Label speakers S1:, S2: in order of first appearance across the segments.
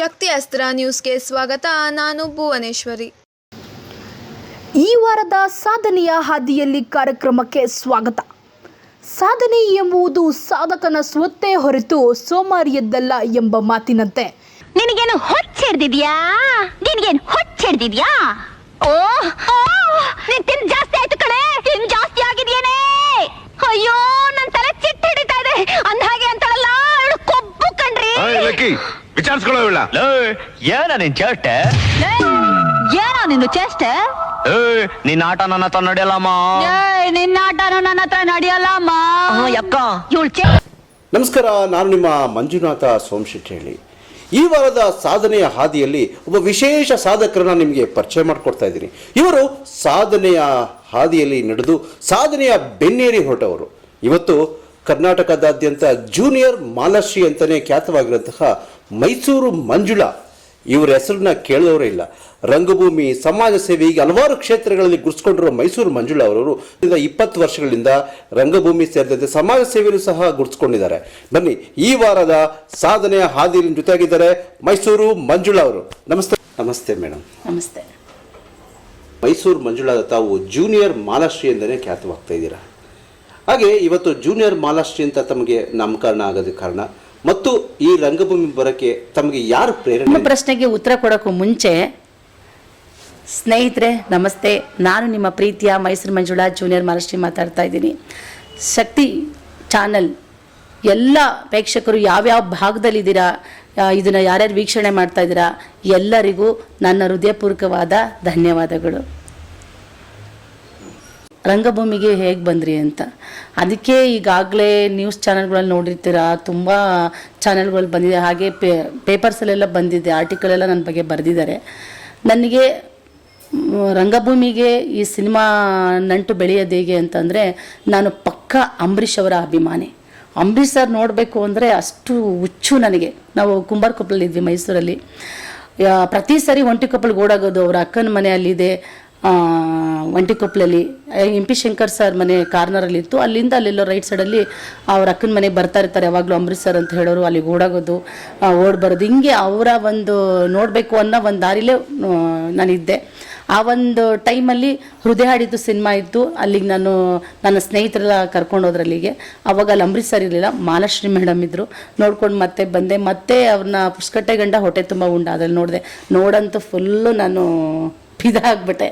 S1: ಶಕ್ತಿ ಅಸ್ತ್ರ ನ್ಯೂಸ್ಗೆ ಸ್ವಾಗತ. ನಾನು ಭುವನೇಶ್ವರಿ.
S2: ಈ ವಾರದ ಸಾಧನೆಯ ಹಾದಿಯಲ್ಲಿ ಕಾರ್ಯಕ್ರಮಕ್ಕೆ ಸ್ವಾಗತ. ಸಾಧನೆ ಎಂಬುದು ಸಾಧಕನ ಸ್ವತ್ತೇ ಹೊರತು ಸೋಮಾರಿಯದ್ದಲ್ಲ ಎಂಬ ಮಾತಿನಂತೆ.
S3: ನಿನಗೇನು ಹೊಚ್ಚಿಡ್ದಿದ್ಯಾ ನಿನಗೇನು ಹೊಚ್ಚಿಡ್ದಿದ್ಯಾ ಓ ಓ, ನಿನ್ ತಿನ್ ಜಾಸ್ತಿ ಆಯ್ತು ಕಣೆ. ತಿನ್ ಜಾಸ್ತಿ ಆಗಿದ್ಯೇನೆ.
S4: ಲಕ್ಕಿ ವಿಚಾರಿಸ್ಕೊಳ್ಳೋ ಇಲ್ಲ.
S5: ಏನ ನಿನ್ ಚೇಷ್ಟೆ?
S3: ಲೇ, ಏನೋ ನಿನ್ನ ಚೆಸ್ಟ್
S5: ಏ ನಿನ್ ಆಟ ನನ್ನ ಹತ್ರ ನಡೆಯಲ್ಲಮ್ಮ.
S3: ನಿನ್ನ ಆಟ ನನ್ನ ಹತ್ರ ನಡೆಯಲ್ಲಮ್ಮ.
S5: ಯಕ್ಕ.
S3: ಇವಳು ಚೇ
S6: ನಮಸ್ಕಾರ ನಾನು ನಿಮ್ಮ ಮಂಜುನಾಥ ಸೋಮಶೆಟ್ಟಿ ಹೇಳಿ ಈ ವಾರದ ಸಾಧನೆಯ ಹಾದಿಯಲ್ಲಿ ಒಬ್ಬ ವಿಶೇಷ ಸಾಧಕರನ್ನ ನಿಮಗೆ ಪರಿಚಯ ಮಾಡಿಕೊಡ್ತಾ ಇದ್ದೀನಿ. ಇವರು ಸಾಧನೆಯ ಹಾದಿಯಲ್ಲಿ ನಡೆದು ಸಾಧನೆಯ ಬೆನ್ನೇರಿ ಹೊರಟವರು. ಇವತ್ತು ಕರ್ನಾಟಕದಾದ್ಯಂತ ಜೂನಿಯರ್ ಮಾಲಶ್ರೀ ಅಂತಲೇ ಖ್ಯಾತವಾಗಿರುವಂತಹ ಮೈಸೂರು ಮಂಜುಳಾ. ಇವರ ಹೆಸರನ್ನ ಕೇಳಿದವರೇ ಇಲ್ಲ. ರಂಗಭೂಮಿ ಸಮಾಜ ಸೇವೆ ಹೀಗೆ ಹಲವಾರು ಕ್ಷೇತ್ರಗಳಲ್ಲಿ ಗುರುಸ್ಕೊಂಡಿರುವ ಮೈಸೂರು ಮಂಜುಳಾ ಅವರವರು ಇಪ್ಪತ್ತು ವರ್ಷಗಳಿಂದ ರಂಗಭೂಮಿ ಸೇರಿದಂತೆ ಸಮಾಜ ಸೇವೆಯನ್ನು ಸಹ ಗುರುತಿಸ್ಕೊಂಡಿದ್ದಾರೆ. ಬನ್ನಿ ಈ ವಾರದ ಸಾಧನೆಯ ಹಾದಿಯಲ್ಲಿ ಜೊತೆಯಾಗಿದ್ದಾರೆ ಮೈಸೂರು ಮಂಜುಳಾ ಅವರು. ನಮಸ್ತೆ. ನಮಸ್ತೆ ಮೇಡಮ್.
S2: ನಮಸ್ತೆ.
S6: ಮೈಸೂರು ಮಂಜುಳಾ ತಾವು ಜೂನಿಯರ್ ಮಾಲಾಶ್ರೀ ಎಂದೇ ಖ್ಯಾತವಾಗ್ತಾ ಇದ್ದೀರಾ? ಹಾಗೆ ಇವತ್ತು ಜೂನಿಯರ್ ಮಾಲಾಶ್ರೀ ಅಂತ ತಮಗೆ ನಾಮಕರಣ ಆಗೋದಕ್ಕೆ ಕಾರಣ ಮತ್ತು ಈ ರಂಗಭೂಮಿ ಬರೋಕ್ಕೆ ತಮಗೆ ಯಾರು ಪ್ರೇರಣೆ
S7: ಪ್ರಶ್ನೆಗೆ ಉತ್ತರ ಕೊಡೋಕ್ಕೂ ಮುಂಚೆ, ಸ್ನೇಹಿತರೆ, ನಮಸ್ತೆ. ನಾನು ನಿಮ್ಮ ಪ್ರೀತಿಯ ಮೈಸೂರು ಮಂಜುಳಾ ಜೂನಿಯರ್ ಮಹಾರಾಷ್ಟ್ರಿ ಮಾತಾಡ್ತಾ ಇದ್ದೀನಿ. ಶಕ್ತಿ ಚಾನಲ್, ಎಲ್ಲ ಪ್ರೇಕ್ಷಕರು ಯಾವ್ಯಾವ ಭಾಗದಲ್ಲಿದ್ದೀರಾ ಇದನ್ನು ಯಾರ್ಯಾರು ವೀಕ್ಷಣೆ ಮಾಡ್ತಾ ಇದ್ದೀರಾ, ಎಲ್ಲರಿಗೂ ನನ್ನ ಹೃದಯಪೂರ್ವಕವಾದ ಧನ್ಯವಾದಗಳು. ರಂಗಭೂಮಿಗೆ ಹೇಗೆ ಬಂದ್ರಿ ಅಂತ. ಅದಕ್ಕೆ ಈಗಾಗಲೇ ನ್ಯೂಸ್ ಚಾನೆಲ್ಗಳಲ್ಲಿ ನೋಡಿರ್ತೀರ, ತುಂಬ ಚಾನೆಲ್ಗಳು ಬಂದಿದೆ. ಹಾಗೆ ಪೇ ಪೇಪರ್ಸಲ್ಲೆಲ್ಲ ಬಂದಿದೆ ಆರ್ಟಿಕಲ್ ಎಲ್ಲ ನನ್ನ ಬಗ್ಗೆ ಬರೆದಿದ್ದಾರೆ. ನನಗೆ ರಂಗಭೂಮಿಗೆ ಈ ಸಿನಿಮಾ ನಂಟು ಬೆಳೆಯೋದು ಹೇಗೆ ಅಂತಂದರೆ, ನಾನು ಪಕ್ಕ ಅಂಬರೀಷ್ ಅವರ ಅಭಿಮಾನಿ. ಅಂಬರೀಷ್ ಸರ್ ನೋಡಬೇಕು ಅಂದರೆ ಅಷ್ಟು ಹುಚ್ಚು ನನಗೆ. ನಾವು ಕುಂಬಾರಕೊಪ್ಪಲಲ್ಲಿದ್ವಿ ಮೈಸೂರಲ್ಲಿ. ಯಾ- ಪ್ರತಿ ಸರಿ ಒಂಟಿಕೊಪ್ಪಲ್ಗೆ ಓಡಾಗೋದು, ಅವರ ಅಕ್ಕನ ಮನೆ ಅಲ್ಲಿದೆ ಒಂಟಿಕೊಪ್ಪಲಲ್ಲಿ ಎಂ ಪಿ ಶಂಕರ್ ಸರ್ ಮನೆ ಕಾರ್ನರಲ್ಲಿತ್ತು ಅಲ್ಲಿಂದ ಅಲ್ಲೆಲ್ಲೋ ರೈಟ್ ಸೈಡಲ್ಲಿ ಅವ್ರ ಅಕ್ಕನ ಮನೆಗೆ ಬರ್ತಾ ಇರ್ತಾರೆ. ಯಾವಾಗಲೂ ಅಮೃತ್ ಸರ್ ಅಂತ ಹೇಳೋರು ಅಲ್ಲಿಗೆ ಓಡಾಗೋದು ಓಡ್ ಬರೋದು. ಹಿಂಗೆ ಅವರ ಒಂದು ನೋಡಬೇಕು ಅನ್ನೋ ಒಂದು ದಾರಿಲೇ ನಾನಿದ್ದೆ. ಆ ಒಂದು ಟೈಮಲ್ಲಿ ಹೃದಯ ಹಾಡಿದ್ದು ಸಿನಿಮಾ ಇತ್ತು. ಅಲ್ಲಿಗೆ ನಾನು ನನ್ನ ಸ್ನೇಹಿತರೆಲ್ಲ ಕರ್ಕೊಂಡು ಹೋದ್ರು ಅಲ್ಲಿಗೆ. ಅವಾಗ ಅಲ್ಲಿ ಅಮೃತ್ಸರ್ ಸರ್ ಇರಲಿಲ್ಲ. ಮಾಲಾಶ್ರೀ ಮೇಡಮ್ ಇದ್ದರು ನೋಡ್ಕೊಂಡು ಮತ್ತೆ ಬಂದೆ. ಮತ್ತೆ ಅವ್ರನ್ನ ಪುಷ್ಕಟ್ಟೆ ಗಂಡ ಹೊಟ್ಟೆ ತುಂಬ ಉಂಡ ಅದ್ರಲ್ಲಿ ನೋಡಿದೆ. ನೋಡಂತೂ ಫುಲ್ಲು ನಾನು ಇದಾಗ್ಬಿಟ್ಟೆ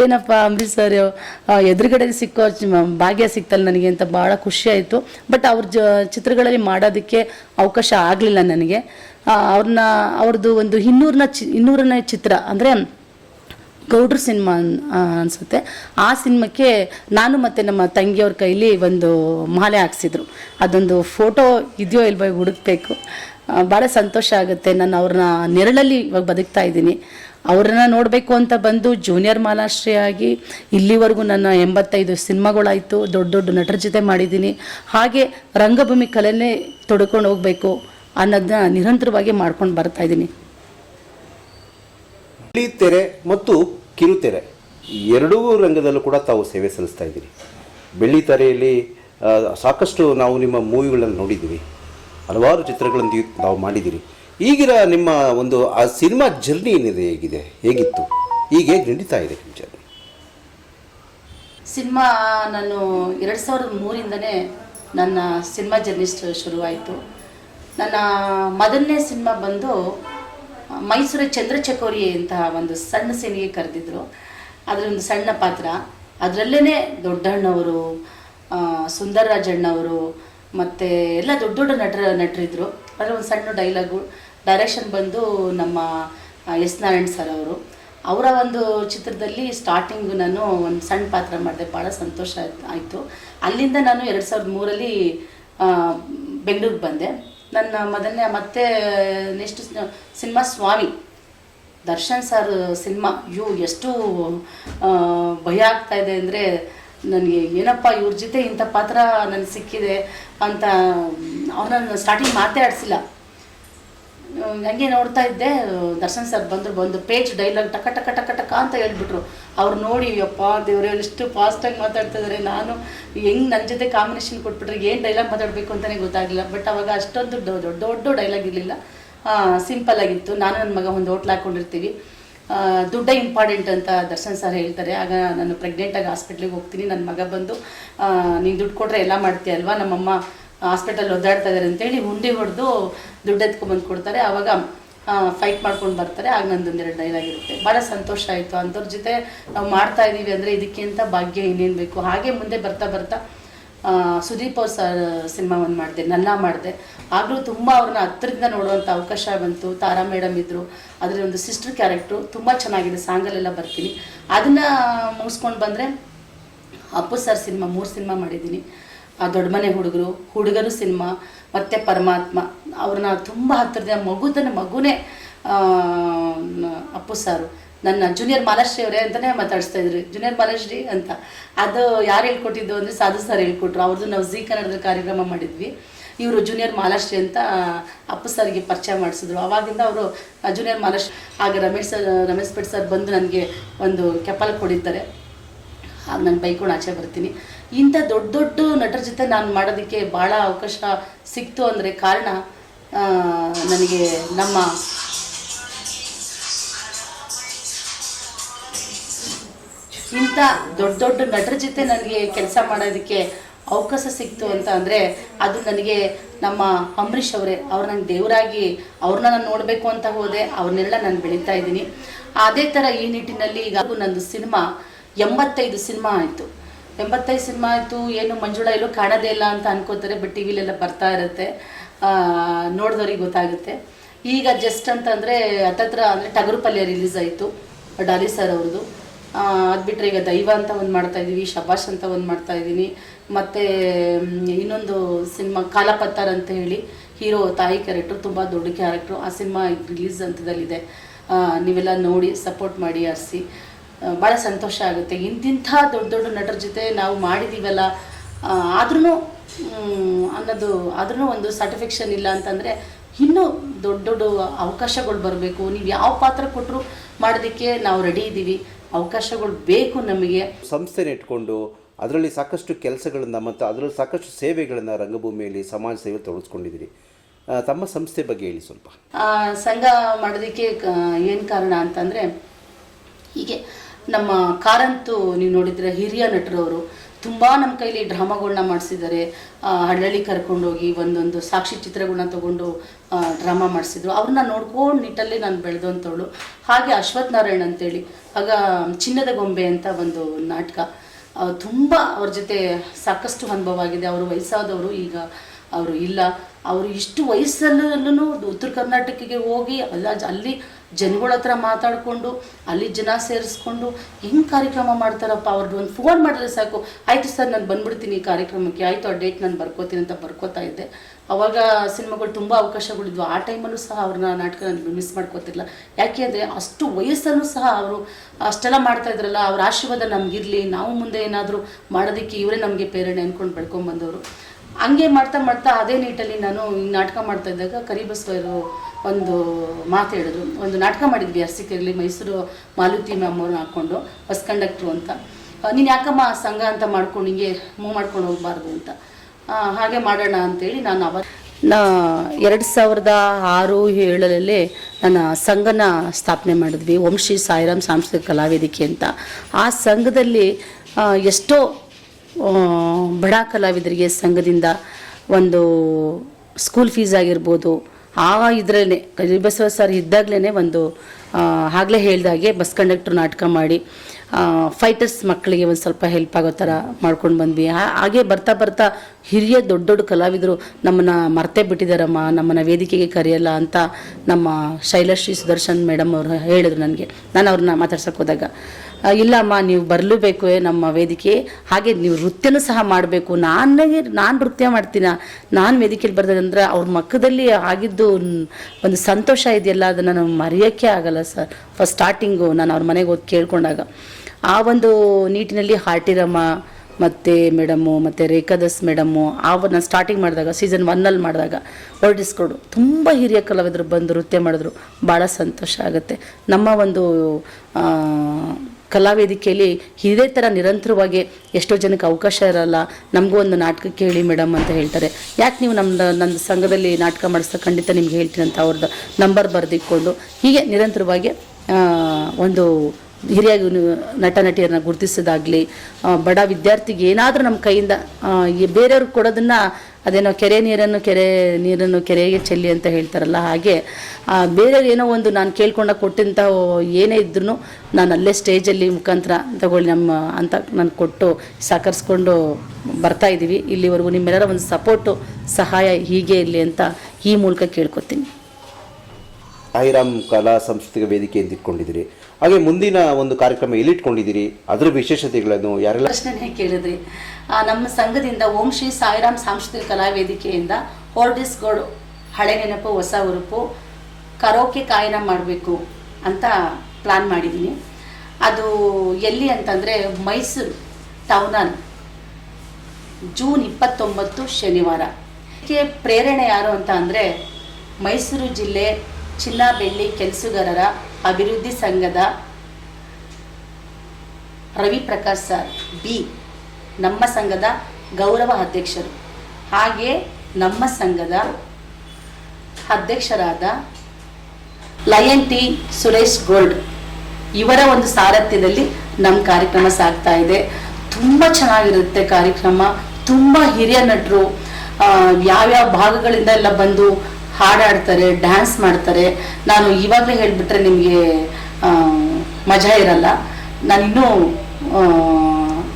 S7: ಏನಪ್ಪ ಅಂಬರೀಷ್ ಸರ್ ಎದುರುಗಡೆ ಸಿಕ್ಕೋ ಭಾಗ್ಯ ಸಿಕ್ತಲ್ಲ ನನಗೆ ಅಂತ ಭಾಳ ಖುಷಿ ಆಯಿತು. ಬಟ್ ಅವ್ರ ಜ, ಚಿತ್ರಗಳಲ್ಲಿ ಮಾಡೋದಕ್ಕೆ ಅವಕಾಶ ಆಗಲಿಲ್ಲ ನನಗೆ. ಅವ್ರನ್ನ, ಅವ್ರದ್ದು ಒಂದು ಇನ್ನೂರನ ಚಿ, ಇನ್ನೂರನೇ ಚಿತ್ರ, ಅಂದರೆ ಗೌಡ್ರ ಸಿನಿಮಾ ಅನ್ಸುತ್ತೆ. ಆ ಸಿನಿಮಾಕ್ಕೆ ನಾನು ಮತ್ತು ನಮ್ಮ ತಂಗಿಯವ್ರ ಕೈಲಿ ಒಂದು ಮಾಲೆ ಹಾಕ್ಸಿದ್ರು. ಅದೊಂದು ಫೋಟೋ ಇದೆಯೋ ಇಲ್ವೋ ಹುಡುಕ್ಬೇಕು. ಭಾಳ ಸಂತೋಷ ಆಗುತ್ತೆ. ನಾನು ಅವ್ರನ್ನ ನೆರಳಲ್ಲಿ ಇವಾಗ ಬದುಕ್ತಾ ಇದ್ದೀನಿ. ಅವ್ರನ್ನ ನೋಡಬೇಕು ಅಂತ ಬಂದು ಜೂನಿಯರ್ ಮಾಲಾಶ್ರೀ ಆಗಿ ಇಲ್ಲಿವರೆಗೂ ನನ್ನ ಎಂಬತ್ತೈದು ಸಿನಿಮಾಗಳಾಯಿತು, ದೊಡ್ಡ ದೊಡ್ಡ ನಟರ ಜೊತೆ ಮಾಡಿದ್ದೀನಿ. ಹಾಗೆ ರಂಗಭೂಮಿ ಕಲೆನೇ ತೊಡ್ಕೊಂಡು ಹೋಗಬೇಕು ಅನ್ನೋದನ್ನ ನಿರಂತರವಾಗಿ ಮಾಡ್ಕೊಂಡು ಬರ್ತಾ ಇದ್ದೀನಿ.
S6: ತೆರೆ ಮತ್ತು ಕಿರುತೆರೆ ಎರಡೂ ರಂಗದಲ್ಲೂ ಕೂಡ ತಾವು ಸೇವೆ ಸಲ್ಲಿಸ್ತಾ ಇದ್ದೀರಿ. ಬೆಳ್ಳಿ ತೆರೆಯಲ್ಲಿ ಸಾಕಷ್ಟು ನಾವು ನಿಮ್ಮ ಮೂವಿಗಳನ್ನು ನೋಡಿದ್ದೀವಿ. ಹಲವಾರು ಚಿತ್ರಗಳನ್ನು ನಾವು ಮಾಡಿದ್ದೀರಿ. ಈಗಿನ ನಿಮ್ಮ ಒಂದು, ಆ ಸಿನಿಮಾ ಜರ್ನಿ ಏನಿದೆ, ಹೇಗಿದೆ? ಹೇಗಿತ್ತು? ಈಗ ಹೇಗೆ ನಡೀತಾ ಇದೆ ನಿಮ್ಮ ಜರ್ನಿ.
S7: ಸಿನಿಮಾ ನಾನು ಎರಡು ಸಾವಿರದ ಮೂರಿಂದನೇ ನನ್ನ ಸಿನಿಮಾ ಜರ್ನಿ ಶುರುವಾಯಿತು. ನನ್ನ ಮೊದಲನೇ ಸಿನಿಮಾ ಬಂದು, ಮೈಸೂರು ಚಂದ್ರಚಕೋರಿ ಅಂತ ಒಂದು ಸಣ್ಣ ಸಿನಿಗೆ ಕರೆದಿದ್ರು. ಅದರೊಂದು ಸಣ್ಣ ಪಾತ್ರ. ಅದರಲ್ಲೇ ದೊಡ್ಡಣ್ಣವರು ಸುಂದರರಾಜಣ್ಣವರು ಮತ್ತು ಎಲ್ಲ ದೊಡ್ಡ ದೊಡ್ಡ ನಟರ ನಟರಿದ್ದರು ಅದರ ಒಂದು ಸಣ್ಣ ಡೈಲಾಗು ಡೈರೆಕ್ಷನ್ ಬಂದು ನಮ್ಮ ಎಸ್ ನಾರಾಯಣ್ ಸರ್ ಅವರು. ಅವರ ಒಂದು ಚಿತ್ರದಲ್ಲಿ ಸ್ಟಾರ್ಟಿಂಗ್ ನಾನು ಒಂದು ಸಣ್ಣ ಪಾತ್ರ ಮಾಡಿದೆ. ಭಾಳ ಸಂತೋಷ ಆಯಿತು ಅಲ್ಲಿಂದ ನಾನು ಎರಡು ಸಾವಿರದ ಮೂರಲ್ಲಿ ಬೆಂಗಳೂರಿಗೆ ಬಂದೆ. ನನ್ನ ಮೊದಲನೇ ಮತ್ತೆ ನೆಕ್ಸ್ಟ್ ಸಿನಿಮಾ ಸ್ವಾಮಿ. Darshan sir cinema. ಅಯ್ಯೋ, ಎಷ್ಟು ಭಯ ಆಗ್ತಾ ಇದೆ ಅಂದರೆ ನನಗೆ ಏನಪ್ಪ ಇವ್ರ ಜೊತೆ ಇಂಥ ಪಾತ್ರ ನನಗೆ ಸಿಕ್ಕಿದೆ ಅಂತ, ಅವ್ರನ್ನ ಸ್ಟಾರ್ಟಿಂಗ್ ಮಾತೇ ಆಡಿಸಿಲ್ಲ ಹಂಗೆ ನೋಡ್ತಾ ಇದ್ದೆ. ದರ್ಶನ್ ಸರ್ ಬಂದರು ಬಂದು ಪೇಜ್ ಡೈಲಾಗ್ ಟಕ ಟಕ ಟಕ ಟಕ ಅಂತ ಹೇಳ್ಬಿಟ್ರು. ಅವ್ರು ನೋಡಿ ಅಪ್ಪ ದೇವ್ರೆ, ಎಷ್ಟು ಫಾಸ್ಟಾಗಿ ಮಾತಾಡ್ತಾ ಇದ್ದಾರೆ ನಾನು ಹೆಂಗೆ ನನ್ನ ಜೊತೆ ಕಾಂಬಿನೇಷನ್ ಕೊಟ್ಬಿಟ್ರೆ, ಏನು ಡೈಲಾಗ್ ಮಾತಾಡಬೇಕು ಅಂತಲೇ ಗೊತ್ತಾಗಲಿಲ್ಲ. ಬಟ್ ಅವಾಗ ಅಷ್ಟೊಂದು ದೊಡ್ಡ ದೊಡ್ಡ ಡೈಲಾಗ್ ಇರಲಿಲ್ಲ. ಸಿಂಪಲ್ ಆಗಿತ್ತು. ನಾನು ನನ್ನ ಮಗ ಒಂದು ಹೋಟ್ಲ್ ಹಾಕೊಂಡಿರ್ತೀವಿ. ದುಡ್ಡ ದುಡ್ಡೇ ಇಂಪಾರ್ಟೆಂಟ್ ಅಂತ ದರ್ಶನ್ ಸರ್ ಹೇಳ್ತಾರೆ. ಆಗ ನಾನು ಪ್ರೆಗ್ನೆಂಟಾಗಿ ಹಾಸ್ಪಿಟ್ಲಿಗೆ ಹೋಗ್ತೀನಿ. ನನ್ನ ಮಗ ಬಂದು ನೀನು ದುಡ್ಡು ಕೊಟ್ಟರೆ ಎಲ್ಲ ಮಾಡ್ತೀಯ ಅಲ್ವಾ ನಮ್ಮಮ್ಮ ಹಾಸ್ಪಿಟಲ್ ಒದ್ದಾಡ್ತಾ ಇದ್ದಾರೆ ಅಂತೇಳಿ ಹುಂಡಿ ಹೊಡೆದು ದುಡ್ಡು ಎತ್ಕೊಂಡ್ಬಂದು ಕೊಡ್ತಾರೆ. ಆವಾಗ ಫೈಟ್ ಮಾಡ್ಕೊಂಡು ಬರ್ತಾರೆ. ಆಗ ನಂದೊಂದೆರಡು ಡೈಲಾಗ್ ಇರುತ್ತೆ. ಭಾಳ ಸಂತೋಷ ಆಯಿತು. ಅಂಥವ್ರ ಜೊತೆ ನಾವು ಮಾಡ್ತಾ ಇದ್ದೀವಿ ಅಂದರೆ ಇದಕ್ಕಿಂತ ಭಾಗ್ಯ, ಇನ್ನೇನು ಬೇಕು? ಹಾಗೆ ಮುಂದೆ ಬರ್ತಾ ಬರ್ತಾ ಸುದೀಪ್ ಅವ್ರ ಸಿನಿಮಾ ಒಂದು ಮಾಡಿದೆ, ನನ್ನ ಮಾಡಿದೆ. ಆಗಲೂ ತುಂಬ ಅವ್ರನ್ನ ಹತ್ತಿರದಿಂದ ನೋಡುವಂಥ ಅವಕಾಶ ಬಂತು. ತಾರಾ ಮೇಡಮ್ ಇದ್ದರು ಅದರ ಒಂದು ಸಿಸ್ಟರ್ ಕ್ಯಾರೆಕ್ಟ್ರು ತುಂಬ ಚೆನ್ನಾಗಿದೆ. ಸಾಂಗಲ್ಲೆಲ್ಲ ಬರ್ತೀನಿ. ಅದನ್ನು ಮುಗಿಸ್ಕೊಂಡು ಬಂದರೆ ಅಪ್ಪು ಸರ್ ಸಿನಿಮಾ, ಮೂರು ಸಿನಿಮಾ ಮಾಡಿದ್ದೀನಿ. ಆ ದೊಡ್ಡ ಮನೆ ಹುಡುಗರು ಹುಡುಗರು ಸಿನಿಮಾ ಮತ್ತು ಪರಮಾತ್ಮ ಅವ್ರನ್ನ ತುಂಬ ಹತ್ತಿರದ ಮಗುತನ ಮಗುನೇ ಆ, ನ- ಅಪ್ಪು ಸಾರು. ನನ್ನ ಜೂನಿಯರ್ ಮಾಲಾಶ್ರೀ ಅವರೇ ಅಂತಲೇ ಮಾತಾಡಿಸ್ತಾ ಇದ್ರು. ಜೂನಿಯರ್ ಮಾಲಾಶ್ರೀ ಅಂತ. ಅದು ಯಾರು ಹೇಳ್ಕೊಟ್ಟಿದ್ದು ಅಂದರೆ ಸಾಧು ಸರ್ ಹೇಳ್ಕೊಟ್ರು. ಅವ್ರದ್ದು ನಾವು ಝೀ ಕನ್ನಡದ ಕಾರ್ಯಕ್ರಮ ಮಾಡಿದ್ವಿ. ಇವರು ಜೂನಿಯರ್ ಮಾಲಾಶ್ರೀ ಅಂತ ಅಪ್ಪು ಸರ್ಗೆ ಪರಿಚಯ ಮಾಡಿಸಿದ್ರು. ಅವಾಗಿಂದ ಅವರು ಜೂನಿಯರ್ ಮಾಲಾಶ್ರೀ ಆಗ ರಮೇಶ್ ಸರ್ ರಮೇಶ್ ಪೇಟ್ ಸರ್ ಬಂದು ನನಗೆ ಒಂದು ಕೆಪಲ್ ಕೊಡಿದ್ದಾರೆ. ಆಗ ನಾನು ಬೈಕೊಂಡು ಆಚೆ ಬರ್ತೀನಿ. ಇಂಥ ದೊಡ್ಡ ದೊಡ್ಡ ನಟರ ಜೊತೆ ನಾನು ಮಾಡೋದಕ್ಕೆ ಭಾಳ ಅವಕಾಶ ಸಿಕ್ತು ಅಂದರೆ ಕಾರಣ ನನಗೆ ನಮ್ಮ ಇಂಥ ದೊಡ್ಡ ದೊಡ್ಡ ನಟರ ಜೊತೆ ನನಗೆ ಕೆಲಸ ಮಾಡೋದಕ್ಕೆ ಅವಕಾಶ ಸಿಕ್ತು ಅಂತ ಅಂದರೆ ಅದು ನನಗೆ ನಮ್ಮ ಅಂಬರೀಷ್ ಅವರೇ, ಅವ್ರು ನಂಗೆ ದೇವರಾಗಿ ಅವ್ರನ್ನ ನಾನು ನೋಡಬೇಕು ಅಂತ ಹೋದೆ ಅವ್ರನ್ನೆಲ್ಲ ನಾನು ಬೆಳೀತಾ ಇದ್ದೀನಿ. ಅದೇ ಥರ ಈ ನಿಟ್ಟಿನಲ್ಲಿ ಈಗ ನಂದು ಸಿನಿಮಾ ಎಂಬತ್ತೈದು ಸಿನಿಮಾ ಆಯಿತು. ಎಂಬತ್ತೈದು ಸಿನಿಮಾ ಆಯಿತು, ಏನು ಮಂಜುಳಾ ಎಲ್ಲೂ ಕಾಣೋದೇ ಇಲ್ಲ ಅಂತ ಅನ್ಕೋತಾರೆ ಬಟ್ ಟಿ ವಿಲೆಲ್ಲ ಬರ್ತಾ ಇರುತ್ತೆ. ನೋಡಿದವ್ರಿಗೆ ಗೊತ್ತಾಗುತ್ತೆ. ಈಗ ಜಸ್ಟ್ ಅಂತಂದರೆ ಹತ್ತತ್ರ ಅಂದರೆ ಟಗರು ಪಲ್ಯ ರಿಲೀಸ್ ಆಯಿತು, ಡಾಲಿ ಸರ್ ಅವ್ರದ್ದು ಅದು ಬಿಟ್ಟರೆ ಈಗ ದೈವ ಅಂತ ಒಂದು ಮಾಡ್ತಾ ಇದ್ದೀವಿ ಶಬಾಷ್ ಅಂತ ಒಂದು ಮಾಡ್ತಾ ಇದ್ದೀನಿ ಮತ್ತು ಇನ್ನೊಂದು ಸಿನಿಮಾ ಕಾಲಪತ್ತಾರ್ ಅಂತ ಹೇಳಿ, ಹೀರೋ ತಾಯಿ ಕ್ಯಾರೆಕ್ಟ್ರು ತುಂಬ ದೊಡ್ಡ ಕ್ಯಾರೆಕ್ಟ್ರು ಆ ಸಿನಿಮಾ ರಿಲೀಸ್ ಹಂತದಲ್ಲಿದೆ. ನೀವೆಲ್ಲ ನೋಡಿ ಸಪೋರ್ಟ್ ಮಾಡಿ ಹರಿಸಿ ಭಾಳ ಸಂತೋಷ ಆಗುತ್ತೆ. ಇಂತಿಂಥ ದೊಡ್ಡ ದೊಡ್ಡ ನಟರ ಜೊತೆ ನಾವು ಮಾಡಿದ್ದೀವಲ್ಲ ಆದ್ರೂ ಅನ್ನೋದು ಆದ್ರೂ ಒಂದು ಸರ್ಟಿಫಿಕೇಷನ್ ಇಲ್ಲ ಅಂತಂದರೆ ಇನ್ನೂ ದೊಡ್ಡ ದೊಡ್ಡ ಅವಕಾಶಗಳು ಬರಬೇಕು. ನೀವು ಯಾವ ಪಾತ್ರ ಕೊಟ್ಟರು ಮಾಡೋದಕ್ಕೆ ನಾವು ರೆಡಿ ಇದ್ದೀವಿ. ಅವಕಾಶಗಳು ಬೇಕು ನಮಗೆ.
S6: ಸಂಸ್ಥೆನ ಇಟ್ಕೊಂಡು ಅದರಲ್ಲಿ ಸಾಕಷ್ಟು ಕೆಲಸಗಳನ್ನು ಮತ್ತು ಅದರಲ್ಲಿ ಸಾಕಷ್ಟು ಸೇವೆಗಳನ್ನು ರಂಗಭೂಮಿಯಲ್ಲಿ ಸಮಾಜ ಸೇವೆ ತೊಡಗಿಸ್ಕೊಂಡಿದ್ದೀರಿ ತಮ್ಮ ಸಂಸ್ಥೆ ಬಗ್ಗೆ ಹೇಳಿ ಸ್ವಲ್ಪ.
S7: ಸಂಘ ಮಾಡೋದಕ್ಕೆ ಏನು ಕಾರಣ ಅಂತಂದರೆ ಹೀಗೆ ನಮ್ಮ ಕಾರಂತು ನೀವು ನೋಡಿದ್ರೆ ಹಿರಿಯ ನಟರವರು ತುಂಬ ನಮ್ಮ ಕೈಲಿ ಡ್ರಾಮಾಗಳನ್ನ ಮಾಡಿಸಿದ್ದಾರೆ. ಹಳ್ಳಿ ಕರ್ಕೊಂಡೋಗಿ ಒಂದೊಂದು ಸಾಕ್ಷಿ ಚಿತ್ರಗಳನ್ನ ತಗೊಂಡು ಡ್ರಾಮಾ ಮಾಡಿಸಿದ್ರು. ಅವ್ರನ್ನ ನೋಡ್ಕೊಂಡು ನಿಟ್ಟಲ್ಲಿ ನಾನು ಬೆಳೆದಂಥವಳು ಹಾಗೆ ಅಶ್ವಥ್ ನಾರಾಯಣ್ ಅಂತೇಳಿ. ಆಗ, ಚಿನ್ನದ ಗೊಂಬೆ ಅಂತ ಒಂದು ನಾಟಕ. ತುಂಬ ಅವ್ರ ಜೊತೆ ಸಾಕಷ್ಟು ಅನುಭವ ಆಗಿದೆ. ಅವರು ವಯಸ್ಸಾದವರು, ಈಗ ಅವರು ಇಲ್ಲ. ಅವರು ಇಷ್ಟು ವಯಸ್ಸಲ್ಲೂ ಉತ್ತರ ಕರ್ನಾಟಕಕ್ಕೆ ಹೋಗಿ, ಅಲ್ಲ, ಅಲ್ಲಿ ಜನಗಳ ಹತ್ರ ಮಾತಾಡಿಕೊಂಡು, ಅಲ್ಲಿ ಜನ ಸೇರಿಸ್ಕೊಂಡು ಹೆಂಗೆ ಕಾರ್ಯಕ್ರಮ ಮಾಡ್ತಾರಪ್ಪ ಅವ್ರದ್ದು ಒಂದು ಫೋನ್ ಮಾಡಿದ್ರೆ ಸಾಕು. ಆಯಿತು ಸರ್, ನಾನು ಬಂದ್ಬಿಡ್ತೀನಿ ಈ ಕಾರ್ಯಕ್ರಮಕ್ಕೆ. ಆಯಿತು, ಆ ಡೇಟ್ ನಾನು ಬರ್ಕೋತೀನಿ ಅಂತ ಬರ್ಕೋತಾ ಇದ್ದೆ. ಅವಾಗ ಸಿನಿಮಾಗಳು ತುಂಬ ಅವಕಾಶಗಳಿದ್ವು. ಆ ಟೈಮಲ್ಲೂ ಸಹ ಅವ್ರನ್ನ ನಾಟಕ ನಾನು ಮಿಸ್ ಮಾಡ್ಕೋತಿಲ್ಲ ಯಾಕೆ ಅಂದರೆ ಅಷ್ಟು ವಯಸ್ಸಲ್ಲೂ ಸಹ ಅವರು ಅಷ್ಟೆಲ್ಲ ಮಾಡ್ತಾ ಇದ್ರಲ್ಲ, ಅವ್ರ ಆಶೀರ್ವಾದ ನಮಗಿರಲಿ. ನಾವು ಮುಂದೆ ಏನಾದರೂ ಮಾಡೋದಕ್ಕೆ ಇವರೇ ನಮಗೆ ಪ್ರೇರಣೆ ಅಂದ್ಕೊಂಡು ಬೆಳ್ಕೊಂಬಂದವರು. ಹಂಗೆ ಮಾಡ್ತಾ ಮಾಡ್ತಾ ಅದೇ ನೀಟಲ್ಲಿ ನಾನು ನಾಟಕ ಮಾಡ್ತಾ ಇದ್ದಾಗ ಕರಿಬಸವರು ಒಂದು ಮಾತು ಹೇಳಿದ್ರು. ಒಂದು ನಾಟಕ ಮಾಡಿದ್ವಿ ಅರಸಿಕೆಯಲ್ಲಿ ಮೈಸೂರು ಮಾಲುತಿ ಮ್ಯಾಮ್ ಅವ್ರನ್ನ ಹಾಕ್ಕೊಂಡು, ಬಸ್ ಕಂಡಕ್ಟ್ರು ಅಂತ. ನೀನು ಯಾಕಮ್ಮ ಸಂಘ ಅಂತ ಮಾಡ್ಕೊಂಡು ಹಿಂಗೆ ಮೂವ್ ಮಾಡ್ಕೊಂಡು ಹೋಗಬಾರ್ದು ಅಂತ. ಹಾಗೆ ಮಾಡೋಣ ಅಂತೇಳಿ ನಾನು ಅವ ನಾ ಎರಡು ಸಾವಿರದ ಆರು ಏಳರಲ್ಲಿ ನನ್ನ ಸಂಘನ ಸ್ಥಾಪನೆ ಮಾಡಿದ್ವಿ. ವಂಶಿ ಸಾಯಿರಾಮ್ ಸಾಂಸ್ಕೃತಿಕ ಕಲಾವೇದಿಕೆ ಅಂತ. ಆ ಸಂಘದಲ್ಲಿ ಎಷ್ಟೋ ಬಡ ಕಲಾವಿದರಿಗೆ ಸಂಘದಿಂದ ಒಂದು ಸ್ಕೂಲ್ ಫೀಸ್ ಆಗಿರ್ಬೋದು, ಆ ಇದರಲ್ಲೇ ಕರಿಬಸವ ಸರ್ ಇದ್ದಾಗಲೇ ಒಂದು ಆಗಲೇ ಹೇಳಿದಾಗೆ ಬಸ್ ಕಂಡಕ್ಟರ್ ನಾಟಕ ಮಾಡಿ ಫೈಟರ್ಸ್ ಮಕ್ಕಳಿಗೆ ಒಂದು ಸ್ವಲ್ಪ ಹೆಲ್ಪ್ ಆಗೋ ಥರ ಮಾಡ್ಕೊಂಡು ಬಂದ್ವಿ. ಹಾಗೆ ಬರ್ತಾ ಬರ್ತಾ ಹಿರಿಯ ದೊಡ್ಡ ದೊಡ್ಡ ಕಲಾವಿದರು ನಮ್ಮನ್ನು ಮರ್ತೇ ಬಿಟ್ಟಿದ್ದಾರಮ್ಮ, ನಮ್ಮನ್ನ ವೇದಿಕೆಗೆ ಕರೆಯಲ್ಲ ಅಂತ ನಮ್ಮ ಶೈಲಶ್ರೀ ಸುದರ್ಶನ್ ಮೇಡಮ್ ಅವರು ಹೇಳಿದ್ರು ನನಗೆ. ನಾನು ಅವ್ರನ್ನ ಮಾತಾಡ್ಸಕ್ಕೆ ಹೋದಾಗ ಇಲ್ಲ ಇಲ್ಲಮ್ಮ, ನೀವು ಬರಲೇಬೇಕು ನಮ್ಮ ವೇದಿಕೆ, ಹಾಗೆ ನೀವು ನೃತ್ಯನೂ ಸಹ ಮಾಡಬೇಕು. ನಾನೇ, ನಾನು ನೃತ್ಯ ಮಾಡ್ತೀನ? ನಾನು ವೇದಿಕೆಯಲ್ಲಿ ಬರ್ತದಂದ್ರೆ ಅವ್ರ ಮಕ್ಕದಲ್ಲಿ ಆಗಿದ್ದು ಒಂದು ಸಂತೋಷ ಇದೆಯಲ್ಲ, ಅದನ್ನು ನಾನು ಮರೆಯೋಕ್ಕೆ ಆಗಲ್ಲ ಸರ್. ಫಸ್ಟ್ ಸ್ಟಾರ್ಟಿಂಗು ನಾನು ಅವ್ರ ಮನೆಗೆ ಹೋಗಿ ಕೇಳ್ಕೊಂಡಾಗ, ಆ ಒಂದು ನಿಟ್ಟಿನಲ್ಲಿ ಹಾರ್ಟಿರಮ್ಮ ಮತ್ತು ಮೇಡಮು, ಮತ್ತು ರೇಖಾದಾಸ್ ಮೇಡಮು ಅವನ್ನ ಸ್ಟಾರ್ಟಿಂಗ್ ಮಾಡಿದಾಗ ಸೀಸನ್ ಒನ್ನಲ್ಲಿ ಮಾಡಿದಾಗ ಹೊರಡಿಸ್ಕೊಡು. ತುಂಬ ಹಿರಿಯ ಕಲಾವಿದರು ಬಂದು ನೃತ್ಯ ಮಾಡಿದ್ರು. ಭಾಳ ಸಂತೋಷ ಆಗುತ್ತೆ. ನಮ್ಮ ಒಂದು ಕಲಾವೇದಿಕೆಯಲ್ಲಿ ಇದೇ ಥರ ನಿರಂತರವಾಗಿ ಎಷ್ಟೋ ಜನಕ್ಕೆ ಅವಕಾಶ ಇರಲ್ಲ. ನಮಗೂ ಒಂದು ನಾಟಕ ಕೇಳಿ ಮೇಡಮ್ ಅಂತ ಹೇಳ್ತಾರೆ. ಯಾಕೆ ನೀವು ನಮ್ಮ ನನ್ನ ಸಂಘದಲ್ಲಿ ನಾಟಕ ಮಾಡಿಸ್ತಾ ಖಂಡಿತ ನಿಮ್ಗೆ ಹೇಳ್ತೀನಿ ಅಂತ ಅವ್ರದ್ದು ನಂಬರ್ ಬರೆದಿಕ್ಕೊಂಡು ಹೀಗೆ ನಿರಂತರವಾಗಿ ಒಂದು ಹಿರಿಯ ನಟ ನಟಿಯರನ್ನ ಗುರುತಿಸೋದಾಗಲಿ ಬಡ ವಿದ್ಯಾರ್ಥಿಗೆ ಏನಾದರೂ ನಮ್ಮ ಕೈಯಿಂದ ಬೇರೆಯವ್ರಿಗೆ ಕೊಡೋದನ್ನು ಅದೇನೋ ಕೆರೆ ನೀರನ್ನು ಕೆರೆ ನೀರನ್ನು ಕೆರೆಗೆ ಚೆಲ್ಲಿ ಅಂತ ಹೇಳ್ತಾರಲ್ಲ ಹಾಗೆ ಬೇರೆಯವ್ರು ಏನೋ ಒಂದು ನಾನು ಕೇಳ್ಕೊಂಡ ಕೊಟ್ಟಂಥ ಏನೇ ಇದ್ರೂ ನಾನು ಅಲ್ಲೇ ಸ್ಟೇಜಲ್ಲಿ ಮುಖಾಂತರ ತಗೊಳ್ಳಿ ನಮ್ಮ, ಅಂತ ನಾನು ಕೊಟ್ಟು ಸಹಕರಿಸ್ಕೊಂಡು ಬರ್ತಾ ಇದ್ದೀವಿ ಇಲ್ಲಿವರೆಗೂ ನಿಮ್ಮೆಲ್ಲರ ಒಂದು ಸಪೋರ್ಟು, ಸಹಾಯ ಹೀಗೆ ಇರಲಿ ಅಂತ ಈ ಮೂಲಕ ಕೇಳ್ಕೊತೀನಿ.
S6: ಐರಾಮ್ ಕಲಾ ಸಾಂಸ್ಕೃತಿಕ ಅಂತ ಇಟ್ಕೊಂಡಿದ್ದೀರಿ. ಹಾಗೆ ಮುಂದಿನ ಒಂದು ಕಾರ್ಯಕ್ರಮ ಎಲ್ಲಿಟ್ಕೊಂಡಿದ್ದೀರಿ? ಅದರ ವಿಶೇಷತೆಗಳನ್ನು ಯಾರೆಲ್ಲ
S7: ಪ್ರಶ್ನೆ ಕೇಳಿದ್ರಿ. ನಮ್ಮ ಸಂಘದಿಂದ ಓಂ ಶ್ರೀ ಸಾಯಿರಾಮ್ ಸಾಂಸ್ಕೃತಿಕ ಕಲಾ ವೇದಿಕೆಯಿಂದ ಹೋರ್ಡಿಸ್ಗೋಡು ಹಳೆ ನೆನಪು, ಹೊಸ ಉರುಪು ಕರೋಕೆ ಕಾಯನ ಮಾಡಬೇಕು ಅಂತ ಪ್ಲಾನ್ ಮಾಡಿದ್ದೀನಿ. ಅದು ಎಲ್ಲಿ ಅಂತಂದರೆ ಮೈಸೂರು ಟೌನಲ್ಲಿ ಜೂನ್ ಇಪ್ಪತ್ತೊಂಬತ್ತು ಶನಿವಾರ. ಇದಕ್ಕೆ ಪ್ರೇರಣೆ ಯಾರು ಅಂತ ಅಂದರೆ ಮೈಸೂರು ಜಿಲ್ಲೆ ಚಿನ್ನ ಬೆಳ್ಳಿ ಕೆಲಸಗಾರರ ಅಭಿವೃದ್ಧಿ ಸಂಘದ ರವಿ ಪ್ರಕಾಶ್ ಸರ್, ಬಿ, ನಮ್ಮ ಸಂಘದ ಗೌರವ ಅಧ್ಯಕ್ಷರು. ಹಾಗೆ ನಮ್ಮ ಸಂಘದ ಅಧ್ಯಕ್ಷರಾದ ಲಯನ್ ಟಿ ಸುರೇಶ್ ಗೋಲ್ಡ್. ಇವರ ಒಂದು ಸಾರಥ್ಯದಲ್ಲಿ ನಮ್ಮ ಕಾರ್ಯಕ್ರಮ ಸಾಗ್ತಾ ಇದೆ. ತುಂಬ ಚೆನ್ನಾಗಿರುತ್ತೆ ಕಾರ್ಯಕ್ರಮ. ತುಂಬ ಹಿರಿಯ ನಟರು ಯಾವ್ಯಾವ ಭಾಗಗಳಿಂದ ಎಲ್ಲ ಬಂದು ಹಾಡಾಡ್ತಾರೆ ಡ್ಯಾನ್ಸ್ ಮಾಡ್ತಾರೆ. ನಾನು ಇವಾಗಲೇ ಹೇಳಿಬಿಟ್ರೆ ನಿಮಗೆ ಮಜಾ ಇರಲ್ಲ. ನಾನಿನ್ನೂ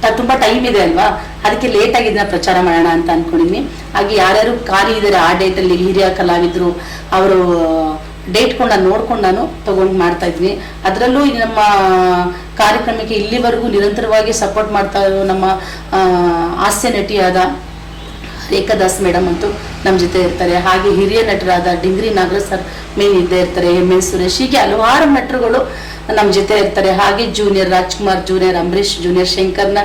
S7: ಇನ್ನೂ ತುಂಬ ಟೈಮ್ ಇದೆ ಅಲ್ವಾ? ಅದಕ್ಕೆ ಲೇಟಾಗಿ ಇದನ್ನ ಪ್ರಚಾರ ಮಾಡೋಣ ಅಂತ ಅನ್ಕೊಂಡಿದ್ದೀನಿ ಹಾಗೆ ಯಾರ್ಯಾರು ಖಾಲಿ ಇದ್ದಾರೆ ಆ ಡೇಟಲ್ಲಿ ಹಿರಿಯ ಕಲಾವಿದ್ರು, ಅವರು ಡೇಟ್ಕೊಂಡು ನಾನು ನೋಡ್ಕೊಂಡು ನಾನು ತಗೊಂಡು ಮಾಡ್ತಾ ಇದ್ದೀನಿ ಅದರಲ್ಲೂ ನಮ್ಮ ಕಾರ್ಯಕ್ರಮಕ್ಕೆ ಇಲ್ಲಿವರೆಗೂ ನಿರಂತರವಾಗಿ ಸಪೋರ್ಟ್ ಮಾಡ್ತಾ ಇರೋ ನಮ್ಮ ಹಾಸ್ಯ ನಟಿಯಾದ ರೇಖಾದಾಸ್ ಮೇಡಮ್ ಅಂತೂ ನಮ್ಮ ಜೊತೆ ಇರ್ತಾರೆ. ಹಾಗೆ ಹಿರಿಯ ನಟರಾದ ಡಿಂಗ್ರಿ ನಾಗರಾಜ್ ಸರ್ ಮೇನ್ ಇದ್ದೇ ಇರ್ತಾರೆ, ಎಂ ಎನ್ ಸುರೇಶ್. ಹೀಗೆ ಹಲವಾರು ನಟರುಗಳು ನಮ್ಮ ಜೊತೆ ಇರ್ತಾರೆ. ಹಾಗೆ junior Rajkumar junior Ambareesh junior ಶಂಕರ್ನ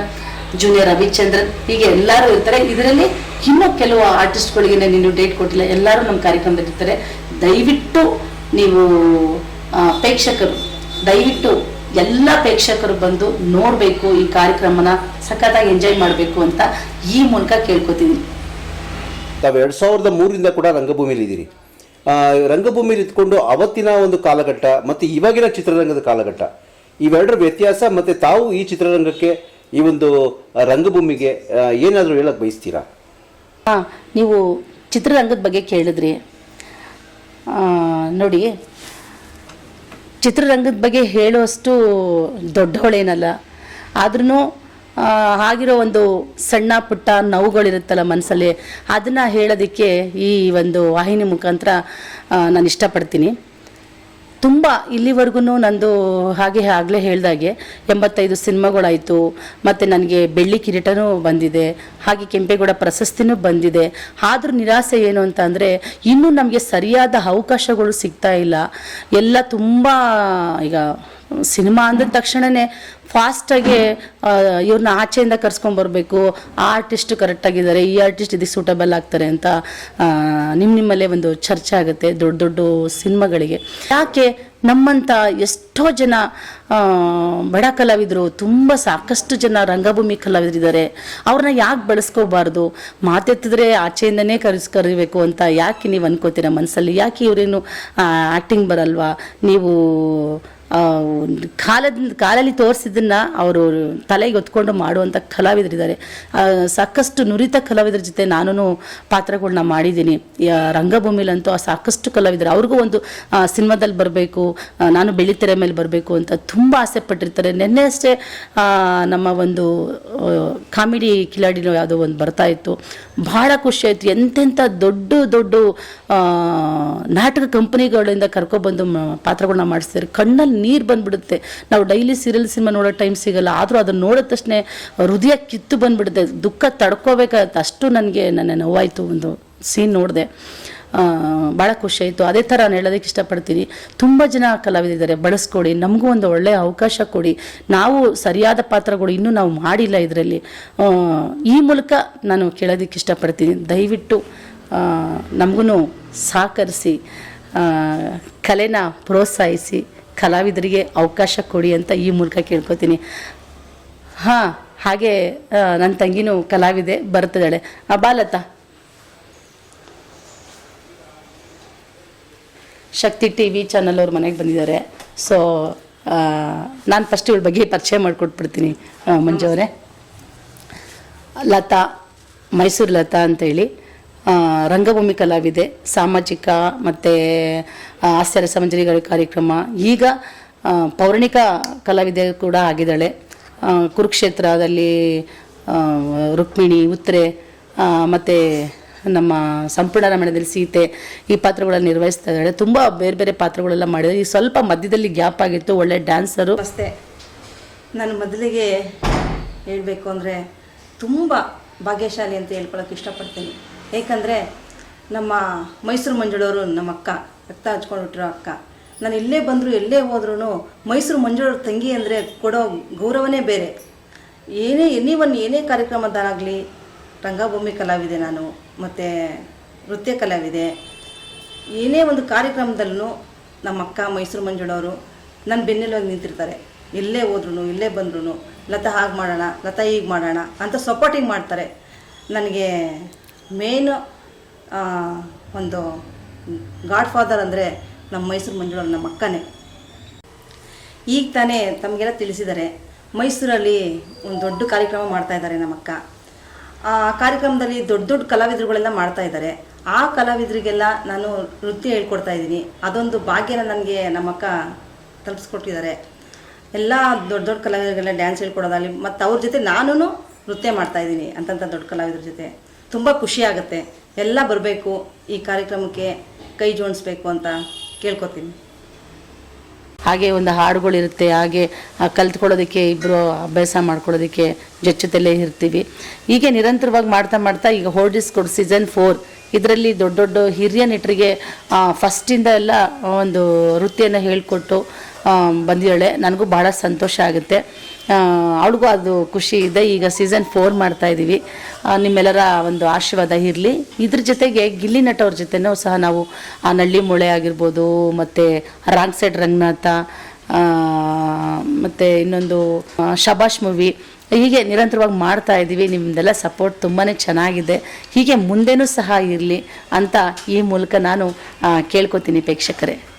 S7: junior Ravichandran ಹೀಗೆ ಎಲ್ಲರೂ ಇರ್ತಾರೆ. ಇದರಲ್ಲಿ ಇನ್ನೂ ಕೆಲವು ಆರ್ಟಿಸ್ಟ್ಗಳಿಗೆ ನೀನು ಡೇಟ್ ಕೊಟ್ಟಿಲ್ಲ. ಎಲ್ಲರೂ ನಮ್ಮ ಕಾರ್ಯಕ್ರಮದಲ್ಲಿ ಇರ್ತಾರೆ. ದಯವಿಟ್ಟು ನೀವು ಪ್ರೇಕ್ಷಕರು, ದಯವಿಟ್ಟು ಎಲ್ಲ ಪ್ರೇಕ್ಷಕರು ಬಂದು ನೋಡಬೇಕು ಈ ಕಾರ್ಯಕ್ರಮನ, ಸಖತ್ತಾಗಿ ಎಂಜಾಯ್ ಮಾಡಬೇಕು ಅಂತ ಈ ಮೂಲಕ ಕೇಳ್ಕೊತೀನಿ.
S6: ತಾವು ಎರಡು ಸಾವಿರದ ಮೂರರಿಂದ ಕೂಡ ರಂಗಭೂಮಿಯಲ್ಲಿ ಇದ್ದೀರಿ ರಂಗಭೂಮಿಯಲ್ಲಿ ಇದ್ಕೊಂಡು ಅವತ್ತಿನ ಒಂದು ಕಾಲಘಟ್ಟ ಮತ್ತು ಇವಾಗಿನ ಚಿತ್ರರಂಗದ ಕಾಲಘಟ್ಟ, ಇವೆರಡರ ವ್ಯತ್ಯಾಸ ಮತ್ತು ತಾವು ಈ ಚಿತ್ರರಂಗಕ್ಕೆ ಈ ಒಂದು ರಂಗಭೂಮಿಗೆ ಏನಾದರೂ ಹೇಳಕ್ಕೆ ಬಯಸ್ತೀರಾ?
S7: ಹಾಂ ನೀವು ಚಿತ್ರರಂಗದ ಬಗ್ಗೆ ಕೇಳಿದ್ರಿ. ನೋಡಿ, ಚಿತ್ರರಂಗದ ಬಗ್ಗೆ ಹೇಳುವಷ್ಟು ದೊಡ್ಡವಳೇನಲ್ಲ ಆದ್ರೂ ಆಗಿರೋ ಒಂದು ಸಣ್ಣ ಪುಟ್ಟ ನೋವುಗಳಿರುತ್ತಲ್ಲ ಮನಸ್ಸಲ್ಲಿ, ಅದನ್ನು ಹೇಳೋದಕ್ಕೆ ಈ ಒಂದು ವಾಹಿನಿ ಮುಖಾಂತರ ನಾನು ಇಷ್ಟಪಡ್ತೀನಿ. ತುಂಬ ಇಲ್ಲಿವರೆಗೂ ನಂದು ಹಾಗೆ ಆಗಲೇ ಹೇಳ್ದಾಗೆ, ಎಂಬತ್ತೈದು ಸಿನಿಮಾಗಳಾಯಿತು, ಮತ್ತು ನನಗೆ ಬೆಳ್ಳಿ ಕಿರೀಟನೂ ಬಂದಿದೆ, ಹಾಗೆ ಕೆಂಪೇಗೌಡ ಪ್ರಶಸ್ತಿನೂ ಬಂದಿದೆ. ಆದರೂ ನಿರಾಸೆ ಏನು ಅಂತ ಅಂದರೆ, ಇನ್ನೂ ನಮಗೆ ಸರಿಯಾದ ಅವಕಾಶಗಳು ಸಿಗ್ತಾ ಇಲ್ಲ. ಎಲ್ಲ ತುಂಬ, ಈಗ, ಸಿನಿಮಾ ಅಂದ ತಕ್ಷಣವೇ ಫಾಸ್ಟಾಗಿ ಇವ್ರನ್ನ ಆಚೆಯಿಂದ ಕರ್ಸ್ಕೊಂಬರ್ಬೇಕು ಆ ಆರ್ಟಿಸ್ಟ್ ಕರೆಕ್ಟಾಗಿದ್ದಾರೆ ಈ ಆರ್ಟಿಸ್ಟ್ ಇದಕ್ಕೆ ಸೂಟಬಲ್ ಆಗ್ತಾರೆ ಅಂತ ನಿಮ್ಮ ನಿಮ್ಮಲ್ಲೇ ಒಂದು ಚರ್ಚೆ ಆಗುತ್ತೆ, ದೊಡ್ಡ ದೊಡ್ಡ ಸಿನಿಮಾಗಳಿಗೆ. ಯಾಕೆ ನಮ್ಮಂಥ ಎಷ್ಟೋ ಜನ ಬಡ ಕಲಾವಿದರು, ತುಂಬ ಸಾಕಷ್ಟು ಜನ ರಂಗಭೂಮಿ ಕಲಾವಿದರಿದ್ದಾರೆ. ಅವ್ರನ್ನ ಯಾಕೆ ಬಳಸ್ಕೋಬಾರ್ದು? ಮಾತೆತ್ತಿದ್ರೆ ಆಚೆಯಿಂದನೇ ಕರೆಸ್, ಕರಿಬೇಕು ಅಂತ ಯಾಕೆ ನೀವು ಅನ್ಕೋತೀರ ಮನಸ್ಸಲ್ಲಿ ಯಾಕೆ ಇವರೇನು ಆ್ಯಕ್ಟಿಂಗ್ ಬರಲ್ವಾ? ನೀವು ಕಾಲದ ಕಾಲಲ್ಲಿ ತೋರಿಸಿದ್ದನ್ನ ಅವರು ತಲೆಗೆ ಹೊತ್ಕೊಂಡು ಮಾಡುವಂಥ ಕಲಾವಿದರಿದ್ದಾರೆ ಸಾಕಷ್ಟು ನುರಿತ ಕಲಾವಿದರ ಜೊತೆ ನಾನು ಪಾತ್ರಗಳನ್ನ ಮಾಡಿದ್ದೀನಿ. ರಂಗಭೂಮಿಲಂತೂ ಸಾಕಷ್ಟು ಕಲಾವಿದರು. ಅವ್ರಿಗೂ ಒಂದು ಸಿನಿಮಾದಲ್ಲಿ ಬರಬೇಕು ನಾನು ಬೆಳಿತೆರೆ ಮೇಲೆ ಬರಬೇಕು ಅಂತ ತುಂಬ ಆಸೆ ಪಟ್ಟಿರ್ತಾರೆ. ನಿನ್ನೆ ಅಷ್ಟೇ ನಮ್ಮ ಒಂದು ಕಾಮಿಡಿ ಕಿಲಾಡಿನೋ ಯಾವುದೋ ಒಂದು ಬರ್ತಾ ಇತ್ತು. ಖುಷಿ ಆಯಿತು. ಎಂತೆಂಥ ದೊಡ್ಡ ದೊಡ್ಡ ನಾಟಕ ಕಂಪನಿಗಳಿಂದ ಕರ್ಕೊಬಂದು ಪಾತ್ರಗಳನ್ನ ಮಾಡಿಸ್ತಾರೆ ಕಣ್ಣಲ್ಲಿ ನೀರು ಬಂದ್ಬಿಡುತ್ತೆ. ನಾವು ಡೈಲಿ ಸೀರಿಯಲ್ ಸಿನಿಮಾ ನೋಡೋ ಟೈಮ್ ಸಿಗಲ್ಲ. ಆದರೂ ಅದನ್ನು ನೋಡಿದ ತಕ್ಷಣ ಹೃದಯ ಕಿತ್ತು ಬಂದ್ಬಿಡುತ್ತೆ. ದುಃಖ ತಡ್ಕೋಬೇಕಾಗತ್ತೆ. ಅಷ್ಟು ನನಗೆ ನನ್ನ ನೋವಾಯಿತು ಒಂದು ಸೀನ್ ನೋಡಿದೆ. ಭಾಳ ಖುಷಿ ಆಯಿತು ಅದೇ ಥರ ನಾನು ಹೇಳೋದಕ್ಕೆ ಇಷ್ಟಪಡ್ತೀನಿ. ತುಂಬ ಜನ ಕಲಾವಿದಿದ್ದಾರೆ. ಬಳಸ್ಕೊಡಿ. ನಮಗೂ ಒಂದು ಒಳ್ಳೆಯ ಅವಕಾಶ ಕೊಡಿ. ನಾವು ಸರಿಯಾದ ಪಾತ್ರಗಳು ಇನ್ನೂ ನಾವು ಮಾಡಿಲ್ಲ ಇದರಲ್ಲಿ. ಈ ಮೂಲಕ ನಾನು ಕೇಳೋದಕ್ಕೆ ಇಷ್ಟಪಡ್ತೀನಿ. ದಯವಿಟ್ಟು ನಮಗೂ ಸಹಕರಿಸಿ ಕಲೆನ ಪ್ರೋತ್ಸಾಹಿಸಿ. ಕಲಾವಿದರಿಗೆ ಅವಕಾಶ ಕೊಡಿ ಅಂತ ಈ ಮೂಲಕ ಕೇಳ್ಕೊತೀನಿ. ಹಾಂ ಹಾಗೆ ನನ್ನ ತಂಗಿನೂ ಕಲಾವಿದೆ ಬರ್ತಿದ್ದಾಳೆ ಆ, ಬಾ Latha Shakti T V channel ಅವ್ರ ಮನೆಗೆ ಬಂದಿದ್ದಾರೆ. ಸೊ ನಾನು ಫಸ್ಟ್ ಇವಳ ಬಗ್ಗೆ ಪರಿಚಯ ಮಾಡಿಕೊಟ್ಬಿಡ್ತೀನಿ ಮಂಜು ಅವರೇ. ಲತಾ ಮೈಸೂರು ಲತಾ ಅಂತೇಳಿ ರಂಗಭೂಮಿ ಕಲಾವಿದೆ, ಸಾಮಾಜಿಕ ಮತ್ತು ಆಶ್ಚರ್ಯ ಸಮಂಜರಿಗಳ ಕಾರ್ಯಕ್ರಮ. ಈಗ ಪೌರಾಣಿಕ ಕಲಾವಿದೆ ಕೂಡ ಆಗಿದ್ದಾಳೆ. ಕುರುಕ್ಷೇತ್ರದಲ್ಲಿ ರುಕ್ಮಿಣಿ, ಉತ್ರೆ ಮತ್ತು ನಮ್ಮ ಸಂಪೂರ್ಣ ರಾಮಾಯಣದಲ್ಲಿ ಸೀತೆ ಈ ಪಾತ್ರಗಳನ್ನು ನಿರ್ವಹಿಸ್ತಾ ಇದ್ದಾಳೆ. ತುಂಬ ಬೇರೆ ಬೇರೆ ಪಾತ್ರಗಳೆಲ್ಲ ಮಾಡಿದ್ದಾರೆ. ಈ ಸ್ವಲ್ಪ ಮಧ್ಯದಲ್ಲಿ ಗ್ಯಾಪ್ ಆಗಿತ್ತು. ಒಳ್ಳೆ ಡ್ಯಾನ್ಸರು.
S8: ಅಷ್ಟೇ. ನಾನು ಮೊದಲಿಗೆ ಹೇಳಬೇಕು ಅಂದರೆ ತುಂಬ ಭಾಗ್ಯಶಾಲಿ ಅಂತ ಹೇಳ್ಕೊಳಕ್ಕೆ ಇಷ್ಟಪಡ್ತೀನಿ. ಏಕೆಂದರೆ ನಮ್ಮ ಮೈಸೂರು ಮಂಜುಳವರು ನಮ್ಮ ಅಕ್ಕ ರಕ್ತ ಹಚ್ಕೊಂಡ್ಬಿಟ್ರೋ ಅಕ್ಕ. ನಾನು ಇಲ್ಲೇ ಬಂದರೂ ಎಲ್ಲೇ ಹೋದ್ರೂ ಮೈಸೂರು ಮಂಜುಳವ್ರ ತಂಗಿ ಅಂದರೆ ಕೊಡೋ ಗೌರವನೇ ಬೇರೆ. ಏನೇ ಎನಿ ಒನ್ ಏನೇ ಕಾರ್ಯಕ್ರಮದಾಗಲಿ ರಂಗಭೂಮಿ ಕಲಾವಿದೆ ನಾನು, ಮತ್ತು ನೃತ್ಯ ಕಲಾವಿದೆ, ಏನೇ ಒಂದು ಕಾರ್ಯಕ್ರಮದಲ್ಲೂ ನಮ್ಮ ಅಕ್ಕ ಮೈಸೂರು ಮಂಜುಳವರು ನನ್ನ ಬೆನ್ನೆಲುವಾಗಿ ನಿಂತಿರ್ತಾರೆ. ಎಲ್ಲೇ ಹೋದ್ರೂ ಇಲ್ಲೇ ಬಂದ್ರೂ ಲತಾ ಹಾಗೆ ಮಾಡೋಣ, ಲತಾ ಹೀಗೆ ಮಾಡೋಣ ಅಂತ ಸಪೋರ್ಟಿಂಗ್ ಮಾಡ್ತಾರೆ. ನನಗೆ ಮೇನು ಒಂದು ಗಾಡ್ ಫಾದರ್ ಅಂದರೆ ನಮ್ಮ ಮೈಸೂರು ಮಂಜುಳ ನಮ್ಮ ಅಕ್ಕನೇ. ಈಗ ತಾನೇ ತಮಗೆಲ್ಲ ತಿಳಿಸಿದ್ದಾರೆ ಮೈಸೂರಲ್ಲಿ ಒಂದು ದೊಡ್ಡ ಕಾರ್ಯಕ್ರಮ ಮಾಡ್ತಾ ಇದ್ದಾರೆ ನಮ್ಮ ಅಕ್ಕ. ಆ ಕಾರ್ಯಕ್ರಮದಲ್ಲಿ ದೊಡ್ಡ ದೊಡ್ಡ ಕಲಾವಿದರುಗಳೆಲ್ಲ ಮಾಡ್ತಾ ಇದ್ದಾರೆ. ಆ ಕಲಾವಿದರಿಗೆಲ್ಲ ನಾನು ನೃತ್ಯ ಹೇಳ್ಕೊಡ್ತಾ ಇದ್ದೀನಿ. ಅದೊಂದು ಭಾಗ್ಯನ ನನಗೆ ನಮ್ಮ ಅಕ್ಕ ತಲುಪಿಸ್ಕೊಟ್ಟಿದ್ದಾರೆ. ಎಲ್ಲ ದೊಡ್ಡ ದೊಡ್ಡ ಕಲಾವಿದರಿಗೆಲ್ಲ ಡ್ಯಾನ್ಸ್ ಹೇಳ್ಕೊಡೋದಾಗಲಿ ಮತ್ತು ಅವ್ರ ಜೊತೆ ನಾನು ನೃತ್ಯ ಮಾಡ್ತಾ ಇದ್ದೀನಿ ಅಂತಂಥ ದೊಡ್ಡ ಕಲಾವಿದರ ಜೊತೆ. ತುಂಬ ಖುಷಿ ಆಗುತ್ತೆ. ಎಲ್ಲ ಬರಬೇಕು, ಈ ಕಾರ್ಯಕ್ರಮಕ್ಕೆ ಕೈ ಜೋಡಿಸ್ಬೇಕು ಅಂತ ಕೇಳ್ಕೊತೀನಿ.
S7: ಹಾಗೆ ಒಂದು ಹಾಡುಗಳಿರುತ್ತೆ ಹಾಗೆ ಕಲ್ತ್ಕೊಳ್ಳೋದಕ್ಕೆ ಇಬ್ಬರು ಅಭ್ಯಾಸ ಮಾಡ್ಕೊಳ್ಳೋದಕ್ಕೆ ಜೊತೆಯಲ್ಲೇ ಇರ್ತೀವಿ. ಹೀಗೆ ನಿರಂತರವಾಗಿ ಮಾಡ್ತಾ ಮಾಡ್ತಾ ಈಗ ಹೋಲ್ಡಿಸ್ ಕೊಡು ಸೀಸನ್ ಫೋರ್ ಇದರಲ್ಲಿ ದೊಡ್ಡ ದೊಡ್ಡ ಹಿರಿಯ ನಟರಿಗೆ ಫಸ್ಟಿಂದ ಎಲ್ಲ ಒಂದು ವೃತ್ತಿಯನ್ನು ಹೇಳಿಕೊಟ್ಟು ಬಂದಿದ್ದಾಳೆ. ನನಗೂ ಭಾಳ ಸಂತೋಷ ಆಗುತ್ತೆ. ಅವಳಿಗೂ ಅದು ಖುಷಿ ಇದೆ. ಈಗ ಸೀಸನ್ ಫೋರ್ ಮಾಡ್ತಾ ಇದ್ದೀವಿ. ನಿಮ್ಮೆಲ್ಲರ ಒಂದು ಆಶೀರ್ವಾದ ಇರಲಿ. ಇದ್ರ ಜೊತೆಗೆ ಗಿಲ್ಲಿ ನಟ ಅವ್ರ ಜೊತೆನೂ ಸಹ ನಾವು, ಆ, ನಳ್ಳಿ ಮೊಳೆ ಆಗಿರ್ಬೋದು, ಮತ್ತು ರಾಂಗ್ ಸೈಡ್ ರಂಗನಾಥ ಮತ್ತು ಇನ್ನೊಂದು ಶಬಾಷ್ ಮೂವಿ. ಹೀಗೆ ನಿರಂತರವಾಗಿ ಮಾಡ್ತಾ ಇದ್ದೀವಿ. ನಿಮ್ಮದೆಲ್ಲ ಸಪೋರ್ಟ್ ತುಂಬಾ ಚೆನ್ನಾಗಿದೆ. ಹೀಗೆ ಮುಂದೆನೂ ಸಹ ಇರಲಿ ಅಂತ ಈ ಮೂಲಕ ನಾನು ಕೇಳ್ಕೊತೀನಿ ಪ್ರೇಕ್ಷಕರೇ.